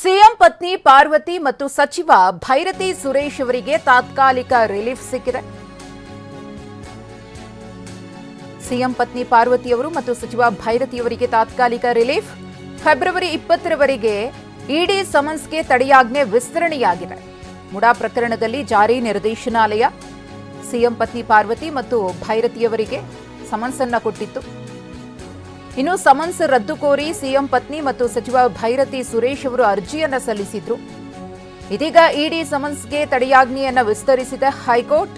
CM ಪತ್ನಿ ಪಾರ್ವತಿ ಮತ್ತು ಸಚಿವ ಭೈರತಿ ಸುರೇಶ್ ಅವರಿಗೆ ತಾತ್ಕಾಲಿಕ ರಿಲೀಫ್ ಸಿಕ್ಕಿದೆ. ಸಿಎಂ ಪತ್ನಿ ಪಾರ್ವತಿಯವರು ಮತ್ತು ಸಚಿವ ಭೈರತಿಯವರಿಗೆ ತಾತ್ಕಾಲಿಕ ರಿಲೀಫ್. ಫೆಬ್ರವರಿ ಇಪ್ಪತ್ತರವರೆಗೆ ಇಡಿ ಸಮನ್ಸ್ಗೆ ತಡೆಯಾಜ್ಞೆ ವಿಸ್ತರಣೆಯಾಗಿದೆ. ಮುಡಾ ಪ್ರಕರಣದಲ್ಲಿ ಜಾರಿ ನಿರ್ದೇಶನಾಲಯ. ಸಿಎಂ ಪತ್ನಿ ಪಾರ್ವತಿ ಮತ್ತು ಭೈರತಿಯವರಿಗೆ ಸಮನ್ಸ್ ಅನ್ನ ಕೊಟ್ಟಿತ್ತು. ಇನ್ನು ಸಮನ್ಸ್ ರದ್ದು ಕೋರಿ ಸಿಎಂ ಪತ್ನಿ ಮತ್ತು ಸಚಿವ ಭೈರತಿ ಸುರೇಶ್ ಅವರು ಅರ್ಜಿಯನ್ನು ಸಲ್ಲಿಸಿದ್ರು. ಇದೀಗ ಇಡಿ ಸಮನ್ಸ್ಗೆ ತಡೆಯಾಜ್ಞೆಯನ್ನ ವಿಸ್ತರಿಸಿದ ಹೈಕೋರ್ಟ್.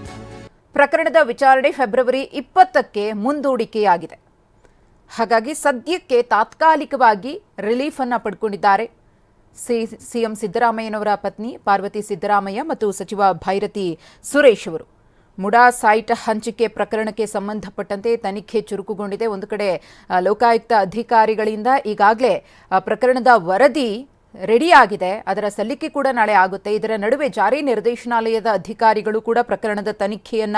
ಪ್ರಕರಣದ ವಿಚಾರಣೆ ಫೆಬ್ರವರಿ ಇಪ್ಪತ್ತಕ್ಕೆ ಮುಂದೂಡಿಕೆಯಾಗಿದೆ. ಹಾಗಾಗಿ ಸದ್ಯಕ್ಕೆ ತಾತ್ಕಾಲಿಕವಾಗಿ ರಿಲೀಫ್ ಅನ್ನು ಪಡ್ಕೊಂಡಿದ್ದಾರೆ. ಸಿ, ಸಿಎಂ ಸಿದ್ದರಾಮಯ್ಯನವರ ಪತ್ನಿ ಪಾರ್ವತಿ ಸಿದ್ದರಾಮಯ್ಯ ಮತ್ತು ಸಚಿವ ಭೈರತಿ ಸುರೇಶ್ ಅವರು. ಮುಡಾ ಸೈಟ್ ಹಂಚಿಕೆ ಪ್ರಕರಣಕ್ಕೆ ಸಂಬಂಧಪಟ್ಟಂತೆ ತನಿಖೆ ಚುರುಕುಗೊಂಡಿದೆ. ಒಂದು ಕಡೆ ಲೋಕಾಯುಕ್ತ ಅಧಿಕಾರಿಗಳಿಂದ ಈಗಾಗಲೇ ಪ್ರಕರಣದ ವರದಿ ರೆಡಿ ಆಗಿದೆ ಅದರ ಸಲ್ಲಿಕೆ ಕೂಡ ನಾಳೆ ಆಗುತ್ತೆ. ಇದರ ನಡುವೆ ಜಾರಿ ನಿರ್ದೇಶನಾಲಯದ ಅಧಿಕಾರಿಗಳು ಕೂಡ ಪ್ರಕರಣದ ತನಿಖೆಯನ್ನ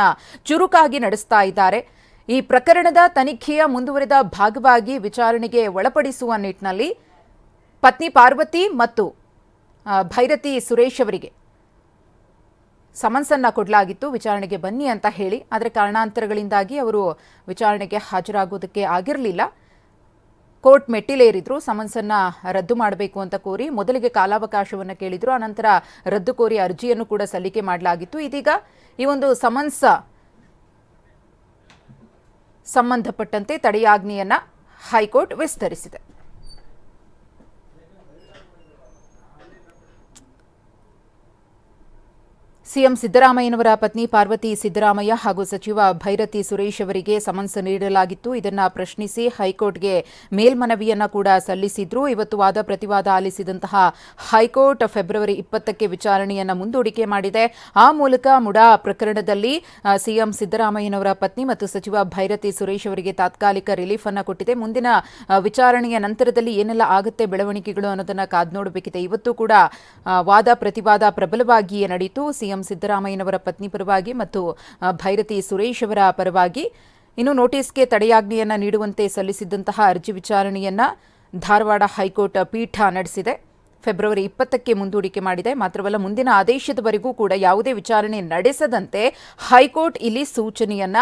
ಚುರುಕಾಗಿ ನಡೆಸ್ತಾ ಇದ್ದಾರೆ. ಈ ಪ್ರಕರಣದ ತನಿಖೆಯ ಮುಂದುವರೆದ ಭಾಗವಾಗಿ ವಿಚಾರಣೆಗೆ ಒಳಪಡಿಸುವ ನಿಟ್ಟಿನಲ್ಲಿ ಪತ್ನಿ ಪಾರ್ವತಿ ಮತ್ತು ಭೈರತಿ ಸುರೇಶ್ ಅವರಿಗೆ ಸಮನ್ಸನ್ನ ಕೊಡಲಾಗಿತ್ತು. ವಿಚಾರಣೆಗೆ ಬನ್ನಿ ಅಂತ ಹೇಳಿ. ಆದರೆ ಕಾರಣಾಂತರಗಳಿಂದಾಗಿ ಅವರು ವಿಚಾರಣೆಗೆ ಹಾಜರಾಗೋದಕ್ಕೆ ಆಗಿರಲಿಲ್ಲ. ಕೋರ್ಟ್ ಮೆಟ್ಟಿಲೇರಿದ್ರು. ಸಮನ್ಸನ್ನ ರದ್ದು ಮಾಡಬೇಕು ಅಂತ ಕೋರಿ ಮೊದಲಿಗೆ ಕಾಲಾವಕಾಶವನ್ನು ಕೇಳಿದ್ರು. ಅನಂತರ ರದ್ದು ಕೋರಿ ಅರ್ಜಿಯನ್ನು ಕೂಡ ಸಲ್ಲಿಕೆ ಮಾಡಲಾಗಿತ್ತು. ಇದೀಗ ಈ ಒಂದು ಸಮನ್ಸ್ ಸಂಬಂಧಪಟ್ಟಂತೆ ತಡೆಯಾಜ್ಞೆಯನ್ನ ಹೈಕೋರ್ಟ್ ವಿಸ್ತರಿಸಿದೆ. ಸಿಎಂ ಸಿದ್ದರಾಮಯ್ಯನವರ ಪತ್ನಿ ಪಾರ್ವತಿ ಸಿದ್ದರಾಮಯ್ಯ ಹಾಗೂ ಸಚಿವ ಭೈರತಿ ಸುರೇಶ್ ಅವರಿಗೆ ಸಮನ್ಸ್ ನೀಡಲಾಗಿತ್ತು. ಇದನ್ನು ಪ್ರಶ್ನಿಸಿ ಹೈಕೋರ್ಟ್ಗೆ ಮೇಲ್ಮನವಿಯನ್ನ ಕೂಡ ಸಲ್ಲಿಸಿದ್ರು. ಇವತ್ತು ವಾದ ಪ್ರತಿವಾದ ಆಲಿಸಿದಂತಹ ಹೈಕೋರ್ಟ್ ಫೆಬ್ರವರಿ ಇಪ್ಪತ್ತಕ್ಕೆ ವಿಚಾರಣೆಯನ್ನ ಮುಂದೂಡಿಕೆ ಮಾಡಿದೆ. ಆ ಮೂಲಕ ಮುಡಾ ಪ್ರಕರಣದಲ್ಲಿ ಸಿಎಂ ಸಿದ್ದರಾಮಯ್ಯನವರ ಪತ್ನಿ ಮತ್ತು ಸಚಿವ ಭೈರತಿ ಸುರೇಶ್ ಅವರಿಗೆ ತಾತ್ಕಾಲಿಕ ರಿಲೀಫ್ ಅನ್ನು ಕೊಟ್ಟಿದೆ. ಮುಂದಿನ ವಿಚಾರಣೆಯ ನಂತರದಲ್ಲಿ ಏನೆಲ್ಲ ಆಗುತ್ತೆ, ಬೆಳವಣಿಗೆಗಳು ಅನ್ನೋದನ್ನ ಕಾದ್ ನೋಡಬೇಕಿದೆ ಇವತ್ತು ಕೂಡ ವಾದ ಪ್ರತಿವಾದ ಪ್ರಬಲವಾಗಿಯೇ ನಡೆಯಿತು ಸಿಎಂ ಸಿದ್ದರಾಮಯ್ಯನವರ ಪತ್ನಿ ಪರವಾಗಿ ಮತ್ತು ಭೈರತಿ ಸುರೇಶ್ ಅವರ ಪರವಾಗಿ ಇನ್ನು ನೋಟಿಸ್ಗೆ ತಡೆಯಾಜ್ಞೆಯನ್ನು ನೀಡುವಂತೆ ಸಲ್ಲಿಸಿದ್ದಂತಹ ಅರ್ಜಿ ವಿಚಾರಣೆಯನ್ನ ಧಾರವಾಡ ಹೈಕೋರ್ಟ್ ಪೀಠ ನಡೆಸಿದೆ. ಫೆಬ್ರವರಿ ಇಪ್ಪತ್ತಕ್ಕೆ ಮುಂದೂಡಿಕೆ ಮಾಡಿದೆ. ಮಾತ್ರವಲ್ಲ, ಮುಂದಿನ ಆದೇಶದವರೆಗೂ ಕೂಡ ಯಾವುದೇ ವಿಚಾರಣೆ ನಡೆಸದಂತೆ ಹೈಕೋರ್ಟ್ ಇಲ್ಲಿ ಸೂಚನೆಯನ್ನ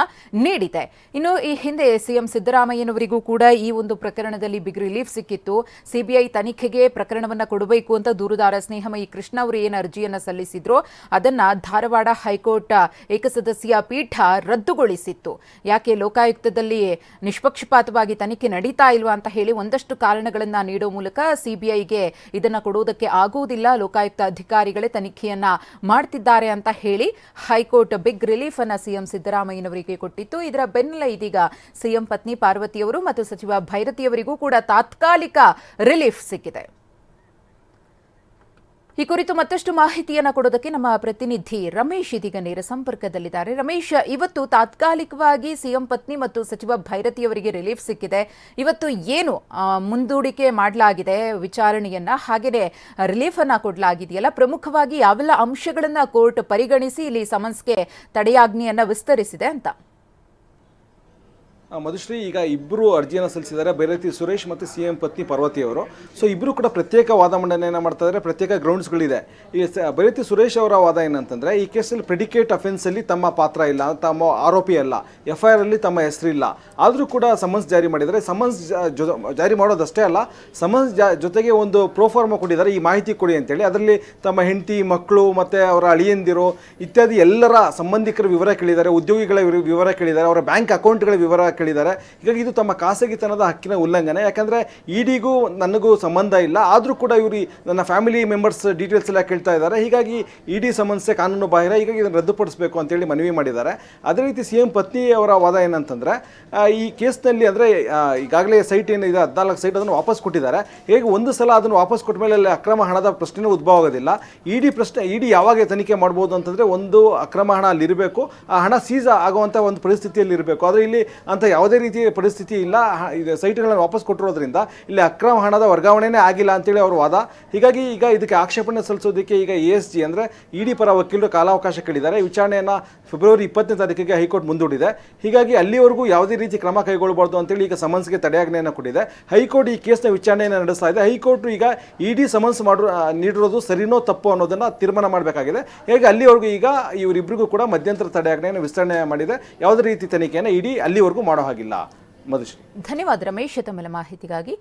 ನೀಡಿದೆ. ಇನ್ನು ಈ ಹಿಂದೆ ಸಿಎಂ ಸಿದ್ದರಾಮಯ್ಯನವರಿಗೂ ಕೂಡ ಈ ಒಂದು ಪ್ರಕರಣದಲ್ಲಿ ಬಿಗ್ ರಿಲೀಫ್ ಸಿಕ್ಕಿತ್ತು. ಸಿಬಿಐ ತನಿಖೆಗೆ ಪ್ರಕರಣವನ್ನ ಕೊಡಬೇಕು ಅಂತ ದೂರುದಾರ ಸ್ನೇಹಮಯಿ ಕೃಷ್ಣ ಅವರು ಏನು ಅರ್ಜಿಯನ್ನ ಸಲ್ಲಿಸಿದ್ರು ಅದನ್ನ ಧಾರವಾಡ ಹೈಕೋರ್ಟ್ ಏಕಸದಸ್ಯ ಪೀಠ ರದ್ದುಗೊಳಿಸಿತ್ತು. ಯಾಕೆ ಲೋಕಾಯುಕ್ತದಲ್ಲಿ ನಿಷ್ಪಕ್ಷಪಾತವಾಗಿ ತನಿಖೆ ನಡೀತಾ ಇಲ್ವಾ ಅಂತ ಹೇಳಿ ಒಂದಷ್ಟು ಕಾರಣಗಳನ್ನ ನೀಡೋ ಮೂಲಕ ಸಿಬಿಐಗೆ ಇದನ್ನ ಕೊಡುವುದಕ್ಕೆ ಆಗುವುದಿಲ್ಲ. ಲೋಕಾಯುಕ್ತ ಅಧಿಕಾರಿಗಳೇ ತನಿಖೆಯನ್ನ ಮಾಡ್ತಿದ್ದಾರೆ ಅಂತ ಹೇಳಿ ಹೈಕೋರ್ಟ್ ಬಿಗ್ ರಿಲೀಫ್ ಅನ್ನ ಸಿಎಂ ಸಿದ್ದರಾಮಯ್ಯನವರಿಗೆ ಕೊಟ್ಟಿತ್ತು. ಇದರ ಬೆನ್ನಲ್ಲೇ ಇದೀಗ ಸಿಎಂ ಪತ್ನಿ ಪಾರ್ವತಿಯವರು ಮತ್ತು ಸಚಿವ ಭೈರತಿಯವರಿಗೂ ಕೂಡ ತಾತ್ಕಾಲಿಕ ರಿಲೀಫ್ ಸಿಕ್ಕಿದೆ. ಈ ಕುರಿತು ಮತ್ತಷ್ಟು ಮಾಹಿತಿಯನ್ನು ಕೊಡೋದಕ್ಕೆ ನಮ್ಮ ಪ್ರತಿನಿಧಿ ರಮೇಶ್ ಇದೀಗ ನೇರ ಸಂಪರ್ಕದಲ್ಲಿದ್ದಾರೆ. ರಮೇಶ್, ಇವತ್ತು ತಾತ್ಕಾಲಿಕವಾಗಿ ಸಿಎಂ ಪತ್ನಿ ಮತ್ತು ಸಚಿವ ಭೈರತಿಯವರಿಗೆ ರಿಲೀಫ್ ಸಿಕ್ಕಿದೆ. ಇವತ್ತು ಏನು ಮುಂದೂಡಿಕೆ ಮಾಡಲಾಗಿದೆ ವಿಚಾರಣೆಯನ್ನ? ಹಾಗೆಯೇ ರಿಲೀಫ್ ಅನ್ನ ಕೊಡಲಾಗಿದೆಯಲ್ಲ? ಪ್ರಮುಖವಾಗಿ ಯಾವೆಲ್ಲ ಅಂಶಗಳನ್ನ ಕೋರ್ಟ್ ಪರಿಗಣಿಸಿ ಇಲ್ಲಿ ಸಮನ್ಸ್ಗೆ ತಡೆಯಾಜ್ಞೆಯನ್ನ ವಿಸ್ತರಿಸಿದೆ ಅಂತ. ಮಧುಶ್ರೀ, ಈಗ ಇಬ್ಬರು ಅರ್ಜಿಯನ್ನು ಸಲ್ಲಿಸಿದ್ದಾರೆ. ಬೈರತಿ ಸುರೇಶ್ ಮತ್ತು ಸಿ ಎಂ ಪತ್ನಿ ಪಾರ್ವತಿ ಅವರು. ಸೊ ಇಬ್ಬರು ಕೂಡ ಪ್ರತ್ಯೇಕ ವಾದ ಮಂಡನೆಯನ್ನು ಮಾಡ್ತಾ ಇದ್ದಾರೆ. ಪ್ರತ್ಯೇಕ ಗ್ರೌಂಡ್ಸ್ಗಳಿದೆ ಈ ಭೈರತಿ ಸುರೇಶ್ ಅವರ ವಾದ ಏನಂತಂದರೆ, ಈ ಕೇಸಲ್ಲಿ ಪ್ರೆಡಿಕೇಟ್ ಅಫೆನ್ಸಲ್ಲಿ ತಮ್ಮ ಪಾತ್ರ ಇಲ್ಲ, ತಮ್ಮ ಆರೋಪಿ ಅಲ್ಲ. ಎಫ್ ಐ ಅಲ್ಲಿ ತಮ್ಮ ಹೆಸರಿಲ್ಲ ಆದರೂ ಕೂಡ ಸಮನ್ಸ್ ಜಾರಿ ಮಾಡಿದರೆ ಸಮನ್ಸ್ ಜಾರಿ ಮಾಡೋದಷ್ಟೇ ಅಲ್ಲ ಸಮನ್ಸ್ ಜೊತೆಗೆ ಒಂದು ಪ್ರೋಫಾರ್ಮ ಕೊಟ್ಟಿದ್ದಾರೆ. ಈ ಮಾಹಿತಿ ಕೊಡಿ ಅಂತೇಳಿ. ಅದರಲ್ಲಿ ತಮ್ಮ ಹೆಂಡತಿ ಮಕ್ಕಳು ಮತ್ತು ಅವರ ಅಳಿಯಂದಿರು ಇತ್ಯಾದಿ ಎಲ್ಲರ ಸಂಬಂಧಿಕರ ವಿವರ ಕೇಳಿದ್ದಾರೆ. ಉದ್ಯೋಗಿಗಳ ವಿವರ ಕೇಳಿದ್ದಾರೆ. ಅವರ ಬ್ಯಾಂಕ್ ಅಕೌಂಟ್ಗಳ ವಿವರ ಕೇಳಿದ್ದಾರೆ. ಹೀಗಾಗಿ ಇದು ತಮ್ಮ ಖಾಸಗಿತನದ ಹಕ್ಕಿನ ಉಲ್ಲಂಘನೆ. ಯಾಕಂದರೆ ಇಡಿಗೂ ನನಗೂ ಸಂಬಂಧ ಇಲ್ಲ. ಆದರೂ ಕೂಡ ಇವರು ನನ್ನ ಫ್ಯಾಮಿಲಿ ಮೆಂಬರ್ಸ್ ಡೀಟೇಲ್ಸ್ ಎಲ್ಲ ಕೇಳ್ತಾ ಇದ್ದಾರೆ. ಹೀಗಾಗಿ ಇಡಿ ಸಮಸ್ಯೆ ಕಾನೂನು ಬಾಹಿರ, ಹೀಗಾಗಿ ಇದನ್ನು ರದ್ದುಪಡಿಸಬೇಕು ಅಂತೇಳಿ ಮನವಿ ಮಾಡಿದ್ದಾರೆ. ಅದೇ ರೀತಿ ಸಿ ಎಂ ಪತ್ನಿ ಅವರ ವಾದ ಏನಂತಂದರೆ ಈ ಕೇಸ್ನಲ್ಲಿ ಅಂದರೆ ಈಗಾಗಲೇ ಸೈಟ್ ಏನಿದೆ ಹದಿನಾಲ್ಕು ಸೈಟ್ ಅದನ್ನು ವಾಪಸ್ ಕೊಟ್ಟಿದ್ದಾರೆ. ಹೇಗೆ ಒಂದು ಸಲ ಅದನ್ನು ವಾಪಸ್ ಕೊಟ್ಟ ಮೇಲೆ ಅಲ್ಲಿ ಅಕ್ರಮ ಹಣದ ಪ್ರಶ್ನೆ ಉದ್ಭವ ಆಗೋದಿಲ್ಲ. ಇಡಿ ಪ್ರಶ್ನೆ, ಇಡಿ ಯಾವಾಗ ತನಿಖೆ ಮಾಡ್ಬೋದು ಅಂತಂದರೆ ಒಂದು ಅಕ್ರಮ ಹಣ ಅಲ್ಲಿರಬೇಕು. ಆ ಹಣ ಸೀಸ್ ಆಗುವಂಥ ಒಂದು ಪರಿಸ್ಥಿತಿಯಲ್ಲಿ ಇರಬೇಕು ಆದರೆ ಇಲ್ಲಿ ಅಂಥ ಮಾಡುವಂಥ ಯಾವುದೇ ರೀತಿಯ ಪರಿಸ್ಥಿತಿ ಇಲ್ಲ. ಇದು ಸೈಟ್ಗಳನ್ನು ವಾಪಸ್ ಕೊಟ್ಟಿರೋದ್ರಿಂದ ಇಲ್ಲಿ ಅಕ್ರಮ ಹಣದ ವರ್ಗಾವಣೆನೇ ಆಗಿಲ್ಲ ಅಂತೇಳಿ ಅವರು ವಾದ. ಹೀಗಾಗಿ ಈಗ ಇದಕ್ಕೆ ಆಕ್ಷೇಪಣೆ ಸಲ್ಲಿಸೋದಕ್ಕೆ ಈಗ ಎ ಎಸ್ ಜಿ ಅಂದರೆ ಇಡಿ ಪರ ವಕೀಲರು ಕಾಲಾವಕಾಶ ಕೇಳಿದ್ದಾರೆ ವಿಚಾರಣೆಯನ್ನು ಫೆಬ್ರವರಿ ಇಪ್ಪತ್ತನೇ ತಾರೀಕಿಗೆ ಹೈಕೋರ್ಟ್ ಮುಂದೂಡಿದೆ. ಹೀಗಾಗಿ ಅಲ್ಲಿವರೆಗೂ ಯಾವುದೇ ರೀತಿ ಕ್ರಮ ಕೈಗೊಳ್ಳಬಾರ್ದು ಅಂತೇಳಿ ಈಗ ಸಮನ್ಸ್ಗೆ ತಡೆಯಾಜ್ಞೆಯನ್ನು ಕೊಟ್ಟಿದೆ. ಹೈಕೋರ್ಟ್ ಈ ಕೇಸ್ನ ವಿಚಾರಣೆಯನ್ನು ನಡೆಸ್ತಾ ಇದೆ. ಹೈಕೋರ್ಟ್ ಈಗ ಇಡಿ ಸಮನ್ಸ್ ಮಾಡಿರೋ ನೀಡಿರೋದು ಸರಿನೋ ತಪ್ಪು ಅನ್ನೋದನ್ನ ತೀರ್ಮಾನ ಮಾಡಬೇಕಾಗಿದೆ. ಹೇಗೆ ಅಲ್ಲಿವರೆಗೂ ಈಗ ಇವರಿಬ್ಬರಿಗೂ ಕೂಡ ಮಧ್ಯಂತರ ತಡೆಯಾಜ್ಞೆಯನ್ನು ವಿಸ್ತರಣೆ ಮಾಡಿದೆ. ಯಾವುದೇ ರೀತಿ ತನಿಖೆಯನ್ನು ಇಡೀ ಅಲ್ಲಿವರೆಗೂ ಮಾಡೋ ಹಾಗಿಲ್ಲ. ಮಧುಶ್ರೀ. ಧನ್ಯವಾದ ರಮೇಶ್ ತಮ್ಮ ಮಾಹಿತಿಗಾಗಿ.